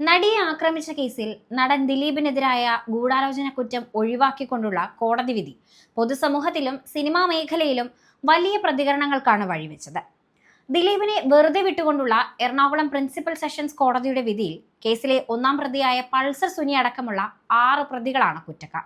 നടിയെ ആക്രമിച്ച കേസിൽ നടൻ ദിലീപിനെതിരായ ഗൂഢാലോചന കുറ്റം ഒഴിവാക്കിക്കൊണ്ടുള്ള കോടതി വിധി. പൊതുസമൂഹത്തിലും സിനിമാ മേഖലയിലും വലിയ പ്രതികരണങ്ങൾക്കാണ് വഴിവെച്ചത്. ദിലീപിനെ വെറുതെ വിട്ടുകൊണ്ടുള്ള എറണാകുളം പ്രിൻസിപ്പൽ സെഷൻസ് കോടതിയുടെ വിധിയിൽ കേസിലെ ഒന്നാം പ്രതിയായ പൾസർ സുനി അടക്കമുള്ള ആറ് പ്രതികളാണ് കുറ്റക്കാർ.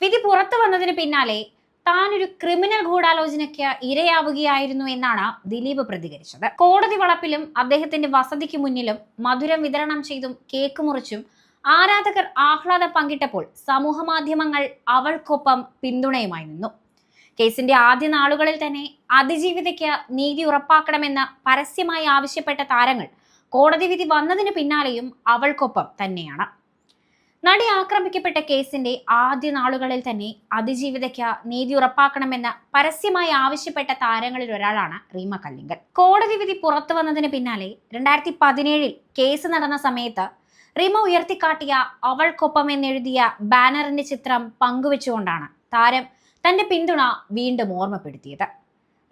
വിധി പുറത്തു വന്നതിന് പിന്നാലെ താനൊരു ക്രിമിനൽ ഗൂഢാലോചനയ്ക്ക് ഇരയാവുകയായിരുന്നു എന്നാണ് ദിലീപ് പ്രതികരിച്ചത്. കോടതി വളപ്പിലും അദ്ദേഹത്തിന്റെ വസതിക്ക് മുന്നിലും മധുരം വിതരണം ചെയ്തും കേക്ക് മുറിച്ചും ആരാധകർ ആഹ്ലാദം പങ്കിട്ടപ്പോൾ സമൂഹ മാധ്യമങ്ങൾ അവൾക്കൊപ്പം പിന്തുണയുമായി നിന്നു. കേസിന്റെ ആദ്യ നാളുകളിൽ തന്നെ അതിജീവിതയ്ക്ക് നീതി ഉറപ്പാക്കണമെന്ന് പരസ്യമായി ആവശ്യപ്പെട്ട താരങ്ങൾ കോടതി വിധി വന്നതിന് പിന്നാലെയും അവൾക്കൊപ്പം തന്നെയാണ്. നടി ആക്രമിക്കപ്പെട്ട കേസിന്റെ ആദ്യ നാളുകളിൽ തന്നെ അതിജീവിതയ്ക്ക് നീതി ഉറപ്പാക്കണമെന്ന് പരസ്യമായി ആവശ്യപ്പെട്ട താരങ്ങളിൽ ഒരാളാണ് റീമ കല്ലിങ്കൽ. കോടതി വിധി പുറത്തു വന്നതിന് പിന്നാലെ രണ്ടായിരത്തി പതിനേഴിൽ കേസ് നടന്ന സമയത്ത് റീമ ഉയർത്തിക്കാട്ടിയ അവൾക്കൊപ്പം എന്നെഴുതിയ ബാനറിന്റെ ചിത്രം പങ്കുവെച്ചുകൊണ്ടാണ് താരം തന്റെ പിന്തുണ വീണ്ടും ഓർമ്മപ്പെടുത്തിയത്.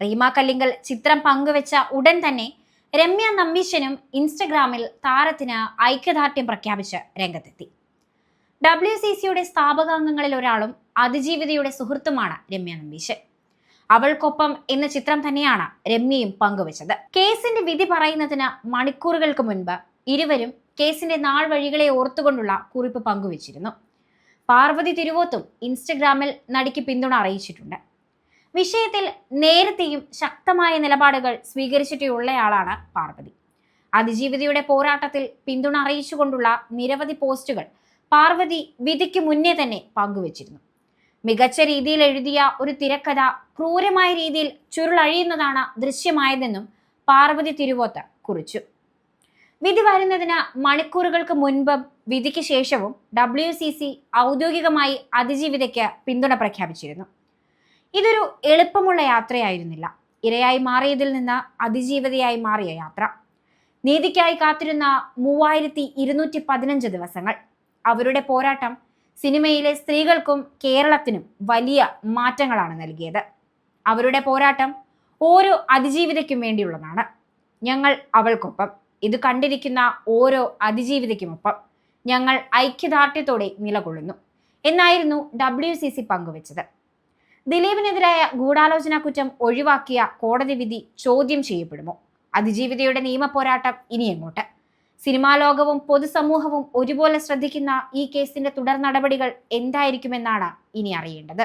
റീമ കല്ലിങ്കൽ ചിത്രം പങ്കുവെച്ച ഉടൻ തന്നെ രമ്യ നമ്മീശനും ഇൻസ്റ്റഗ്രാമിൽ താരത്തിന് ഐക്യദാർഢ്യം പ്രഖ്യാപിച്ച് രംഗത്തെത്തി. ഡബ്ല്യു സി സിയുടെ സ്ഥാപകാംഗങ്ങളിൽ ഒരാളും അതിജീവിതയുടെ സുഹൃത്തുമാണ് രമ്യ നമ്പീശൻ. അവൾക്കൊപ്പം എന്ന ചിത്രം തന്നെയാണ് രമ്യയും പങ്കുവച്ചത്. കേസിന്റെ വിധി പറയുന്നതിന് മണിക്കൂറുകൾക്ക് മുൻപ് ഇരുവരും കേസിന്റെ നാൾ വഴികളെ ഓർത്തുകൊണ്ടുള്ള കുറിപ്പ് പങ്കുവച്ചിരുന്നു. പാർവതി തിരുവോത്തും ഇൻസ്റ്റഗ്രാമിൽ നടിക്ക് പിന്തുണ അറിയിച്ചിട്ടുണ്ട്. വിഷയത്തിൽ നേരത്തെയും ശക്തമായ നിലപാടുകൾ സ്വീകരിച്ചിട്ടുള്ളയാളാണ് പാർവതി. അതിജീവിതയുടെ പോരാട്ടത്തിൽ പിന്തുണ അറിയിച്ചുകൊണ്ടുള്ള നിരവധി പോസ്റ്റുകൾ പാർവതി വിധിക്ക് മുന്നേ തന്നെ പങ്കുവച്ചിരുന്നു. മികച്ച രീതിയിൽ എഴുതിയ ഒരു തിരക്കഥ ക്രൂരമായ രീതിയിൽ ചുരുളഴിയുന്നതാണ് ദൃശ്യമായതെന്നും പാർവതി തിരുവോത്ത് കുറിച്ചു. വിധി വരുന്നതിന് മണിക്കൂറുകൾക്ക് മുൻപും വിധിക്ക് ശേഷവും ഡബ്ല്യു സി സി ഔദ്യോഗികമായി അതിജീവിതയ്ക്ക് പിന്തുണ പ്രഖ്യാപിച്ചിരുന്നു. ഇതൊരു എളുപ്പമുള്ള യാത്രയായിരുന്നില്ല. ഇരയായി മാറിയതിൽ നിന്ന് അതിജീവിതയായി മാറിയ യാത്ര. നീതിക്കായി കാത്തിരുന്ന മൂവായിരത്തി ഇരുന്നൂറ്റി പതിനഞ്ച് ദിവസങ്ങൾ. അവരുടെ പോരാട്ടം സിനിമയിലെ സ്ത്രീകൾക്കും കേരളത്തിനും വലിയ മാറ്റങ്ങളാണ് നൽകിയത്. അവരുടെ പോരാട്ടം ഓരോ അതിജീവിതയ്ക്കും വേണ്ടിയുള്ളതാണ്. ഞങ്ങൾ അവൾക്കൊപ്പം. ഇത് കണ്ടിരിക്കുന്ന ഓരോ അതിജീവിതയ്ക്കുമൊപ്പം ഞങ്ങൾ ഐക്യദാർഢ്യത്തോടെ നിലകൊള്ളുന്നു എന്നായിരുന്നു ഡബ്ല്യു സി സി പങ്കുവച്ചത്. ദിലീപിനെതിരായ ഗൂഢാലോചന കുറ്റം ഒഴിവാക്കിയ കോടതി വിധി ചോദ്യം ചെയ്യപ്പെടുമോ? അതിജീവിതയുടെ നിയമ പോരാട്ടം ഇനി എങ്ങോട്ട് സിനിമാ ലോകവും പൊതുസമൂഹവും ഒരുപോലെ ശ്രദ്ധിക്കുന്ന ഈ കേസിന്റെ തുടർ നടപടികൾ എന്തായിരിക്കുമെന്നാണ് ഇനി അറിയേണ്ടത്.